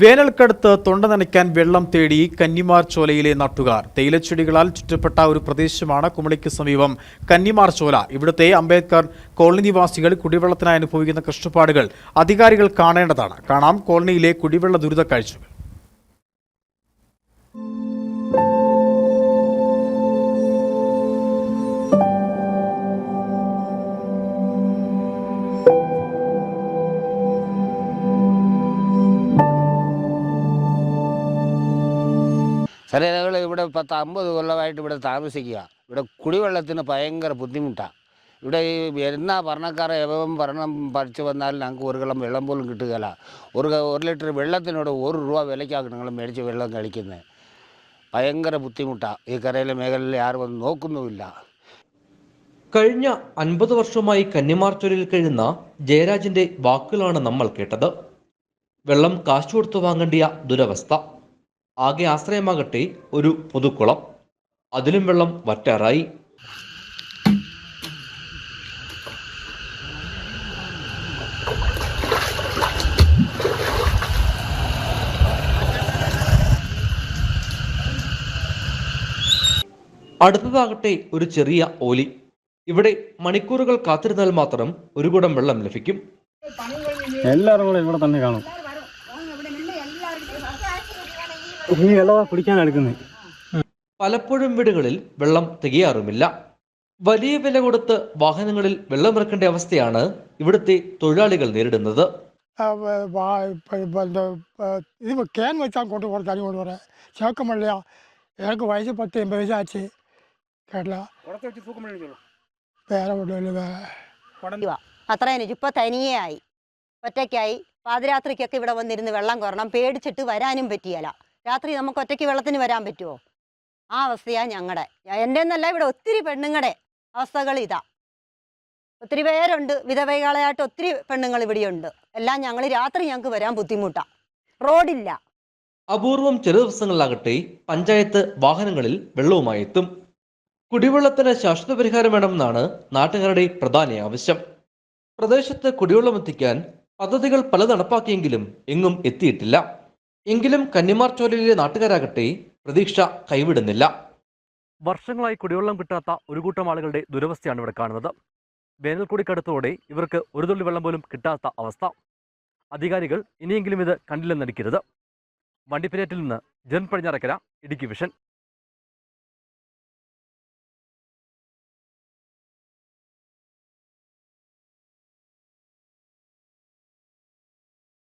വേനൽക്കടുത്ത് തൊണ്ട നനയ്ക്കാൻ വെള്ളം തേടി കന്നിമാർ ചോലയിലെ നാട്ടുകാർ. തേയിലച്ചെടികളാൽ ചുറ്റപ്പെട്ട ഒരു പ്രദേശമാണ് കുമളിക്ക് സമീപം. കന്നിമാർ ചോല. ഇവിടുത്തെ അംബേദ്കർ കോളനി നിവാസികൾ കുടിവെള്ളത്തിനായി അനുഭവിക്കുന്ന കഷ്ടപ്പാടുകൾ അധികാരികൾ കാണേണ്ടതാണ്. കാണാം കോളനിയിലെ കുടിവെള്ള ദുരിത കാഴ്ചകൾ സാറേ ഞങ്ങൾ ഇവിടെ പത്ത് അമ്പത് കൊല്ലമായിട്ട് ഇവിടെ താമസിക്കുക. ഇവിടെ കുടിവെള്ളത്തിന് ഭയങ്കര ബുദ്ധിമുട്ടാണ് ഇവിടെ ഈ എന്നാ ഭരണക്കാരെ എവം ഭരണം പഠിച്ചു വന്നാലും ഞങ്ങൾക്ക് ഒരു കളം വെള്ളം പോലും കിട്ടുകയില്ല. ഒരു ഒരു ലിറ്റർ വെള്ളത്തിനോട് ഒരു രൂപ വിലയ്ക്കാണ് നിങ്ങൾ മേടിച്ച് വെള്ളം കഴിക്കുന്നത്. ഭയങ്കര ബുദ്ധിമുട്ടാണ് ഈ കരയിലെ മേഖലയിൽ ആരും വന്ന് നോക്കുന്നുമില്ല. കഴിഞ്ഞ അൻപത് വർഷമായി കന്യമാർച്ചൊലിൽ കഴിയുന്ന ജയരാജന്റെ വാക്കുകളാണ് നമ്മൾ കേട്ടത്. വെള്ളം കാശ് കൊടുത്തു വാങ്ങേണ്ടിയ ദുരവസ്ഥ. ആകെ ആശ്രയമാകട്ടെ ഒരു പൊതുക്കുളം. അതിലും വെള്ളം വറ്റാറായി. അടുത്തതാകട്ടെ ഒരു ചെറിയ ഓലി. ഇവിടെ മണിക്കൂറുകൾ കാത്തിരുന്നാൽ മാത്രം ഒരു കുടം വെള്ളം ലഭിക്കും. എല്ലാവരും കൂടെ ഇവിടെ തന്നെ കാണും. ഈ വെള്ളമാ കുടിക്കാൻ എടുക്കുന്നത് പലപ്പോഴും വീടുകളിൽ വെള്ളം തികയാറുമില്ല വലിയ വില കൊടുത്ത് വാഹനങ്ങളിൽ വെള്ളമിറക്കേണ്ട അവസ്ഥയാണ് ഇവിടുത്തെ തൊഴിലാളികൾ നേരിടുന്നത് இது கேன் வச்சா கொண்டு போகிற தண்ணி கொண்டு வரேன் சேர்க்க முடியலையா எனக்கு வயசு பத்து எண்பது வயசு ஆச்சு கேட்டலாம் வேற ஒன்றும் இல்லை வேற അത്രയും ഇപ്പൊ തനിയെയായി ഒറ്റയ്ക്കായി പാതിരാത്രിക്കൊക്കെ ഇവിടെ വന്നിരുന്ന് വെള്ളം കോരണം പേടിച്ചിട്ട് വരാനും പറ്റിയല്ല രാത്രി നമുക്ക് ഒറ്റയ്ക്ക് വെള്ളത്തിന് വരാൻ പറ്റുമോ ആ അവസ്ഥയാണ് ഞങ്ങളുടെ എന്റെ എന്നല്ല ഇവിടെ ഒത്തിരി പെണ്ണുങ്ങളുടെ അവസ്ഥകൾ ഇതാ. ഒത്തിരി പേരുണ്ട് വിധവകളായിട്ട് ഒത്തിരി പെണ്ണുങ്ങൾ ഇവിടെയുണ്ട്. എല്ലാം ഞങ്ങൾ രാത്രി ഞങ്ങൾക്ക് വരാൻ ബുദ്ധിമുട്ടാണ് റോഡില്ല. അപൂർവം ചില ദിവസങ്ങളിലാകട്ടെ പഞ്ചായത്ത് വാഹനങ്ങളിൽ വെള്ളവുമായി എത്തും. കുടിവെള്ളത്തിന് ശാശ്വത പരിഹാരം വേണമെന്നാണ് നാട്ടുകാരുടെ പ്രധാന ആവശ്യം. പ്രദേശത്ത് കുടിവെള്ളം എത്തിക്കാൻ പദ്ധതികൾ പല നടപ്പാക്കിയെങ്കിലും എങ്ങും എത്തിയിട്ടില്ല. എങ്കിലും കന്നിമാർ ചോലയിലെ നാട്ടുകാരാകട്ടെ പ്രതീക്ഷ കൈവിടുന്നില്ല. വർഷങ്ങളായി കുടിവെള്ളം കിട്ടാത്ത ഒരു കൂട്ടം ആളുകളുടെ ദുരവസ്ഥയാണ് ഇവിടെ കാണുന്നത്. വേനൽക്കുടിക്കടുത്തോടെ ഇവർക്ക് ഒരു തുള്ളി വെള്ളം പോലും കിട്ടാത്ത അവസ്ഥ. അധികാരികൾ ഇനിയെങ്കിലും ഇത് കണ്ടില്ലെന്നടിക്കരുത്. വണ്ടിപ്പെരിയാറ്റിൽ നിന്ന് ജൻ പടിഞ്ഞാറക്കര ഇടുക്കി വിഷൻ.